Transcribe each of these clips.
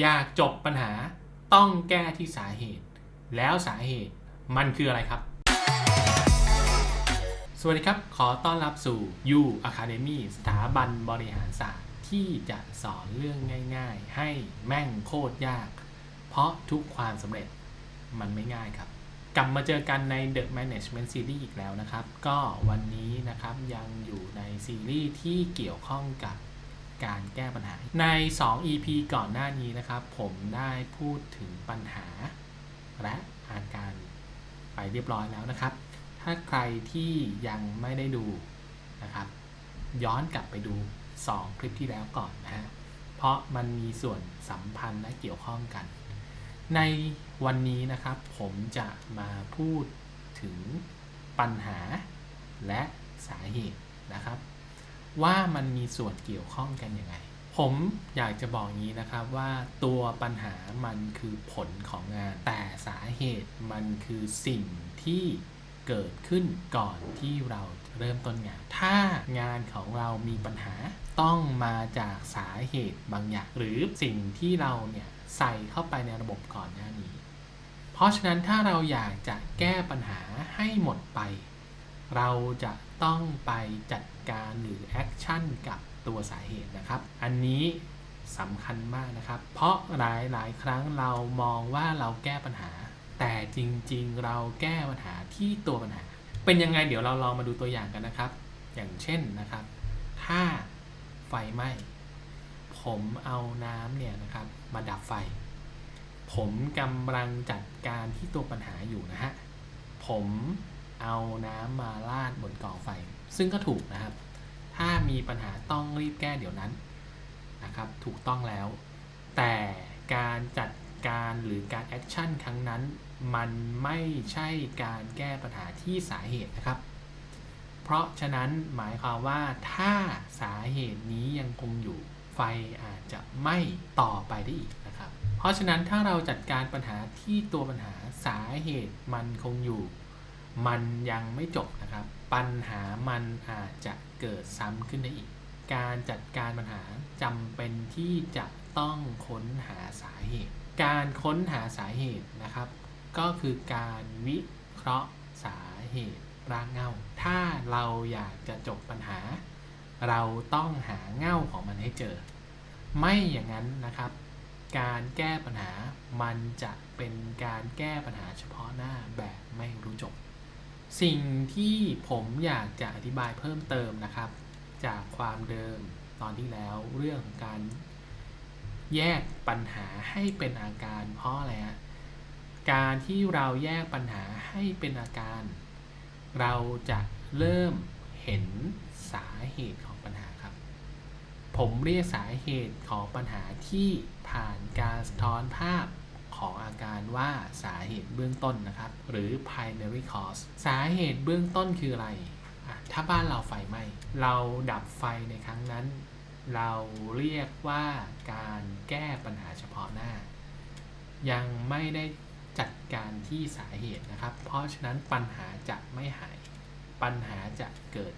อยากจบปัญหาต้องแก้ที่สาเหตุ แล้วสาเหตุมันคืออะไรครับ สวัสดีครับ ขอต้อนรับสู่ U Academy สถาบันบริหารศาสตร์ที่จะสอนเรื่องง่าย ๆ ให้แม่งโคตรยาก เพราะทุกความสำเร็จมันไม่ง่ายครับ กลับมาเจอกันใน The Management Series อีกแล้วนะครับ ก็วันนี้นะครับยังอยู่ในซีรีส์ที่เกี่ยวข้องกับ การแก้ปัญหา ใน 2 EP ก่อนหน้านี้นะครับ ผมได้พูดถึงปัญหา และอาการไปเรียบร้อยแล้วนะครับ ถ้าใครที่ยังไม่ได้ดูนะครับ ย้อนกลับไปดู 2 คลิปที่แล้วก่อนนะฮะเพราะมันมีส่วนสัมพันธ์และเกี่ยวข้องกัน ในวันนี้นะครับผมจะมาพูดถึงปัญหาและสาเหตุนะครับ ว่ามันมีส่วนเกี่ยวข้องกันยังไง ผมอยากจะบอกงี้นะครับว่าตัวปัญหามันคือผลของงาน แต่สาเหตุมันคือสิ่งที่เกิดขึ้นก่อนที่เราเริ่มต้นงาน ถ้างานของเรามีปัญหาต้องมาจากสาเหตุบางอย่าง หรือสิ่งที่เราเนี่ยใส่เข้าไปในระบบก่อนหน้านี้ เพราะฉะนั้นถ้าเราอยากจะแก้ปัญหาให้หมดไป เราจะต้องไปจัดการหรือแอคชั่นกับตัวสาเหตุนะครับ อันนี้สำคัญมากนะครับ เพราะหลายหลายครั้งเรามองว่าเราแก้ปัญหา แต่จริงๆ เราแก้ปัญหาที่ตัวปัญหา เป็นยังไงเดี๋ยวเราลองมาดูตัวอย่างกันนะครับ อย่างเช่นนะครับ ถ้าไฟไหม้ผมเอาน้ำเนี่ยนะครับมาดับไฟ ผมกำลังจัดการที่ตัวปัญหาอยู่นะฮะผม เอาน้ำมาราดบนกองไฟ ซึ่งก็ถูกนะครับ ถ้ามีปัญหาต้องรีบแก้เดี๋ยวนั้นนะครับ ถูกต้องแล้ว แต่การจัดการหรือการแอคชั่นครั้งนั้น มันไม่ใช่การแก้ปัญหาที่สาเหตุนะครับ เพราะฉะนั้นหมายความว่าถ้าสาเหตุนี้ยังคงอยู่ไฟอาจจะไม่ต่อไปได้อีกนะครับ เพราะฉะนั้นถ้าเราจัดการปัญหาที่ตัวปัญหาสาเหตุมันคงอยู่ มันยังไม่จบนะครับ ปัญหามันอาจจะเกิดซ้ำขึ้นได้อีก การจัดการปัญหาจำเป็นที่จะต้องค้นหาสาเหตุ การค้นหาสาเหตุนะครับ ก็คือการวิเคราะห์สาเหตุรากเงา ถ้าเราอยากจะจบปัญหา เราต้องหาเงาของมันให้เจอ ไม่อย่างนั้นนะครับ การแก้ปัญหามันจะเป็นการแก้ปัญหาเฉพาะหน้าแบบไม่รู้จบ สิ่งที่ผมอยากจะอธิบายเพิ่มเติมนะครับ จากความเดิมตอนที่แล้วเรื่องของการแยกปัญหาให้เป็นอาการเพราะอะไรฮะการที่เราแยกปัญหาให้เป็นอาการ เราจะเริ่มเห็นสาเหตุของปัญหาครับ ผมเรียกสาเหตุของปัญหาที่ผ่านการสะท้อนภาพ ของอาการว่าสาเหตุเบื้องต้นนะครับ หรือ primary cause สาเหตุเบื้องต้นคืออะไระถ้าบ้านเราไฟไหม้ เราดับไฟในครั้งนั้น เราเรียกว่าการแก้ปัญหาเฉพาะหน้า ยังไม่ได้จัดการที่สาเหตุนะครับ เพราะฉะนั้นปัญหาจะไม่หาย ปัญหาจะเกิด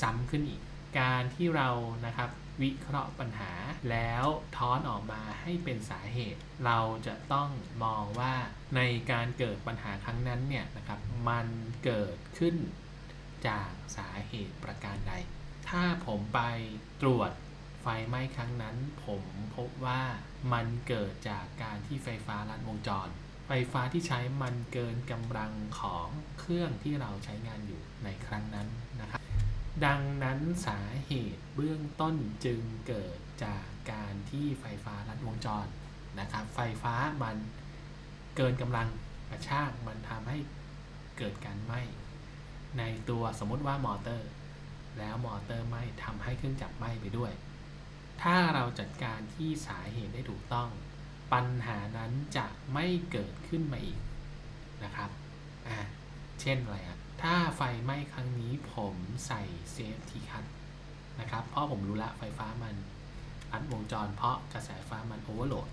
ซ้ำขึ้นอีก การที่เรานะครับวิเคราะห์ปัญหาแล้วท้อนออกมาให้เป็นสาเหตุ เราจะต้องมองว่าในการเกิดปัญหาครั้งนั้นเนี่ยนะครับมันเกิดขึ้นจากสาเหตุประการใด ถ้าผมไปตรวจไฟไหม้ครั้งนั้น ผมพบว่ามันเกิดจากการที่ไฟฟ้าลัดวงจร ไฟฟ้าที่ใช้มันเกินกำลังของเครื่องที่เราใช้งานอยู่ในครั้งนั้นนะครับ ดังนั้นสาเหตุเบื้องต้นจึงเกิดจากการที่ไฟฟ้าลัดวงจรนะครับ ไฟฟ้ามันเกินกำลังกระชากมันทำให้เกิดการไหม้ในตัวสมมติว่ามอเตอร์ แล้วมอเตอร์ไหม้ทำให้เครื่องจักรไหม้ไปด้วย ถ้าเราจัดการที่สาเหตุได้ถูกต้อง ปัญหานั้นจะไม่เกิดขึ้นมาอีกนะครับอ่าเช่นอะไรอะ ถ้าไฟไหม้ครั้งนี้ผมใส่เซฟทีคัทนะครับ เพราะผมรู้ละไฟฟ้ามันอัดวงจรเพราะกระแสไฟฟ้ามันโอเวอร์โหลด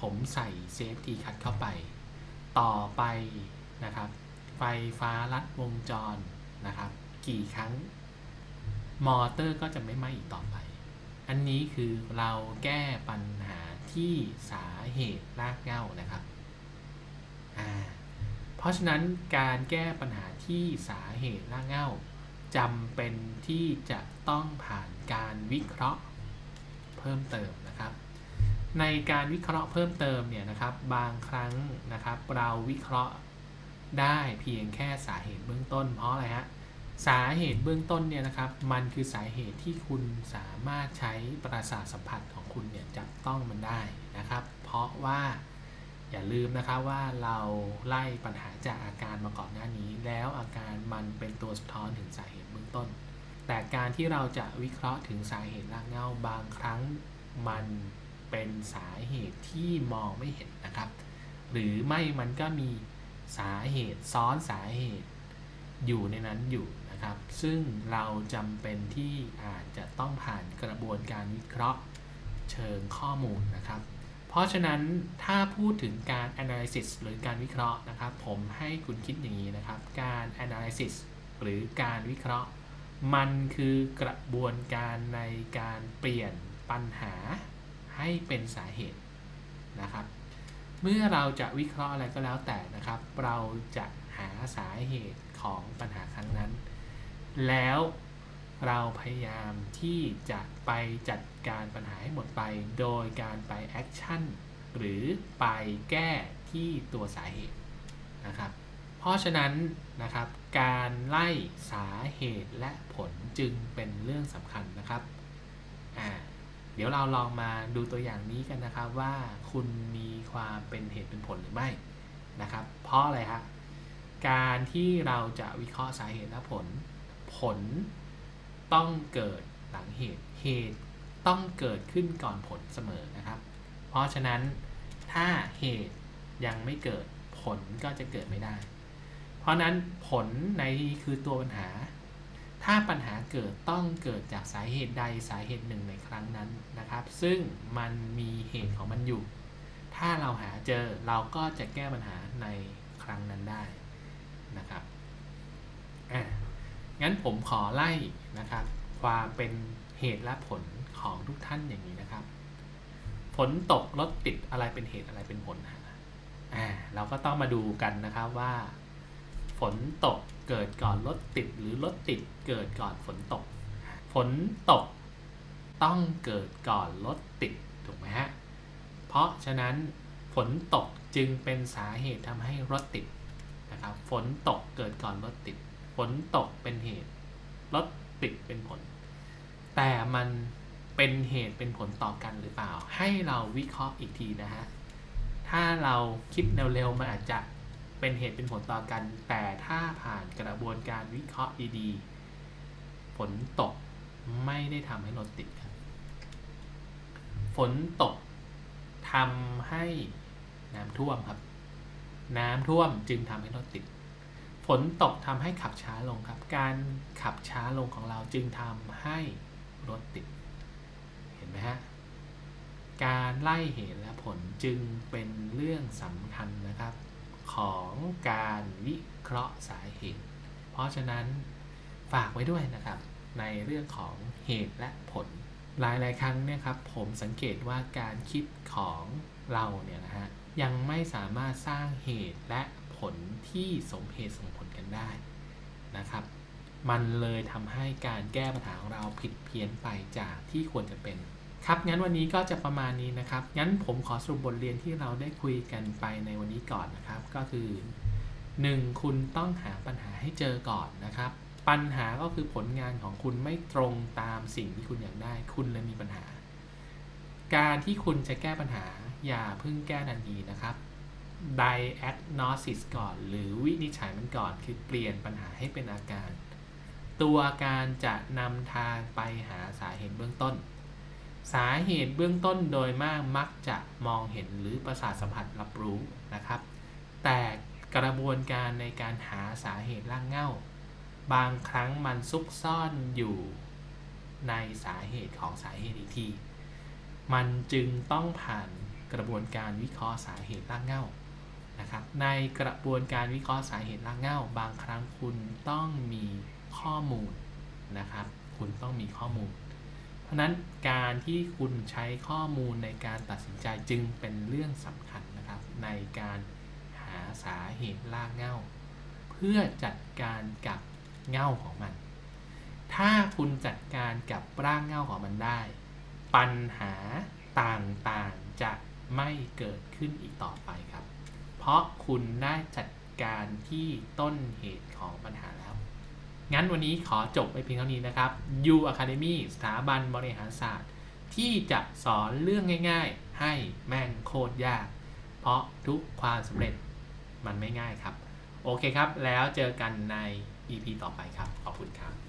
ผมใส่เซฟทีคัทเข้าไป ต่อไปนะครับ ไฟฟ้าลัดวงจรนะครับ กี่ครั้ง มอเตอร์ก็จะไม่ไหม้อีกต่อไป อันนี้คือเราแก้ปัญหาที่สาเหตุรากเหง้านะครับ อ่า เพราะฉะนั้นการแก้ปัญหาที่สาเหตุรากเง้าจำเป็นที่จะต้องผ่านการวิเคราะห์เพิ่มเติมนะครับ ในการวิเคราะห์เพิ่มเติมเนี่ยนะครับ บางครั้งนะครับเราวิเคราะห์ได้เพียงแค่สาเหตุเบื้องต้น เพราะอะไรฮะสาเหตุเบื้องต้นเนี่ยนะครับ มันคือสาเหตุที่คุณสามารถใช้ประสาทสัมผัสของคุณเนี่ยจับต้องมันได้นะครับ เพราะว่า อย่าลืมนะครับว่าเราไล่ปัญหาจากอาการมาก่อนหน้านี้ แล้วอาการมันเป็นตัวสะท้อนถึงสาเหตุเบื้องต้น แต่การที่เราจะวิเคราะห์ถึงสาเหตุรากเหง้าบางครั้งมันเป็นสาเหตุที่มองไม่เห็นนะครับ หรือไม่มันก็มีสาเหตุซ้อนสาเหตุอยู่ในนั้นอยู่นะครับ ซึ่งเราจำเป็นที่อาจจะต้องผ่านกระบวนการวิเคราะห์เชิงข้อมูลนะครับ เพราะฉะนั้นถ้าพูดถึงการ analysis หรือการวิเคราะห์นะครับ ผมให้คุณคิดอย่างนี้นะครับ การ analysis หรือการวิเคราะห์ มันคือกระบวนการในการเปลี่ยนปัญหาให้เป็นสาเหตุนะครับ เมื่อเราจะวิเคราะห์อะไรก็แล้วแต่นะครับ เราจะหาสาเหตุของปัญหาครั้งนั้น แล้ว เราพยายามที่จะไปจัดการปัญหาให้หมดไป โดยการไปแอคชั่นหรือไปแก้ที่ตัวสาเหตุนะครับ เพราะฉะนั้นนะครับการไล่สาเหตุและผลจึงเป็นเรื่องสำคัญนะครับอ่าเดี๋ยวเราลองมาดูตัวอย่างนี้กันนะครับว่าคุณมีความเป็นเหตุเป็นผลหรือไม่นะครับ เพราะอะไรครับการที่เราจะวิเคราะห์สาเหตุและผลผล ต้องเกิดหลังเหตุ เหตุต้องเกิดขึ้นก่อนผลเสมอนะครับ เพราะฉะนั้นถ้าเหตุยังไม่เกิดผลก็จะเกิดไม่ได้ เพราะนั้นผลในที่คือตัวปัญหา ถ้าปัญหาเกิดต้องเกิดจากสาเหตุใดสาเหตุหนึ่งในครั้งนั้นนะครับ ซึ่งมันมีเหตุของมันอยู่ ถ้าเราหาเจอเราก็จะแก้ปัญหาในครั้งนั้นได้นะครับอะ งั้นผมขอไล่นะครับ ความเป็นเหตุและผลของทุกท่านอย่างนี้นะครับ ฝนตกรถติดอะไรเป็นเหตุอะไรเป็นผลฮะอ่าเราก็ต้องมาดูกันนะครับว่า ฝนตกเกิดก่อนรถติด หรือรถติดเกิดก่อนฝนตก ฝนตกต้องเกิดก่อนรถติดถูกไหมฮะ เพราะฉะนั้นฝนตกจึงเป็นสาเหตุทำให้รถติดนะครับ ฝนตกเกิดก่อนรถติด นตกเป็นเหตุ รถติดเป็นผล แต่มันเป็นเหตุเป็นผลต่อกันหรือเปล่า ให้เราวิเคราะห์อีกทีนะฮะ ถ้าเราคิดเร็วๆมันอาจจะเป็นเหตุเป็นผลต่อกัน แต่ถ้าผ่านกระบวนการวิเคราะห์ดีๆ ฝนตกไม่ได้ทำให้รถติดครับ ฝนตกทำให้น้ำท่วมครับ น้ำท่วมจึงทำให้รถติด ฝนตกทำให้ขับช้าลงครับ การขับช้าลงของเราจึงทำให้รถติด เห็นไหมฮะ การไล่เหตุและผลจึงเป็นเรื่องสำคัญนะครับ ของการวิเคราะห์สาเหตุ เพราะฉะนั้นฝากไว้ด้วยนะครับ ในเรื่องของเหตุและผล หลายๆ ครั้งเนี่ยครับผมสังเกตว่าการคิดของเราเนี่ยนะฮะยังไม่สามารถสร้างเหตุและ ผลที่สมเหตุสมผลกันได้นะครับ มันเลยทำให้การแก้ปัญหาของเราผิดเพี้ยนไปจากที่ควรจะเป็น ครับงั้นวันนี้ก็จะประมาณนี้นะครับ งั้นผมขอสรุปบทเรียนที่เราได้คุยกันไปในวันนี้ก่อนนะครับ ก็คือ 1. คุณต้องหาปัญหาให้เจอก่อนนะครับ ปัญหาก็คือผลงานของคุณไม่ตรงตามสิ่งที่คุณอยากได้ คุณเลยมีปัญหา การที่คุณจะแก้ปัญหาอย่าเพิ่งแก้ทันทีนะครับ diagnosis ก่อน หรือวินิจฉัยมันก่อน คือเปลี่ยนปัญหาให้เป็นอาการ ตัวการจะนำทางไปหาสาเหตุเบื้องต้น สาเหตุเบื้องต้นโดยมากมักจะมองเห็นหรือประสาทสัมผัสรับรู้นะครับ แต่กระบวนการในการหาสาเหตุล่างเง้าบางครั้งมันซุกซ่อนอยู่ในสาเหตุของสาเหตุอีกที มันจึงต้องผ่านกระบวนการวิเคราะห์สาเหตุล่างเง้า นะครับ ในกระบวนการวิเคราะห์สาเหตุล่างเหง้า บางครั้งคุณต้องมีข้อมูลนะครับ คุณต้องมีข้อมูล เพราะนั้นการที่คุณใช้ข้อมูลในการตัดสินใจจึงเป็นเรื่องสำคัญนะครับ ในการหาสาเหตุรากเหง้า เพื่อจัดการกับเหง้าของมัน ถ้าคุณจัดการกับรากเหง้าของมันได้ ปัญหาต่างๆจะไม่เกิดขึ้นอีกต่อไปครับ ราะคุณได้จัดการที่ต้นเหตุของปัญหาแล้ว งั้นวันนี้ขอจบไปเพียงเท่านี้นะครับ U Academy สถาบันบริหารศาสตร์ ที่จะสอนเรื่องง่าย ๆ ให้แม่งโคตรยาก เพราะทุกความสำเร็จมันไม่ง่ายครับ โอเคครับ แล้วเจอกันใน EP ต่อไปครับ ขอบคุณครับ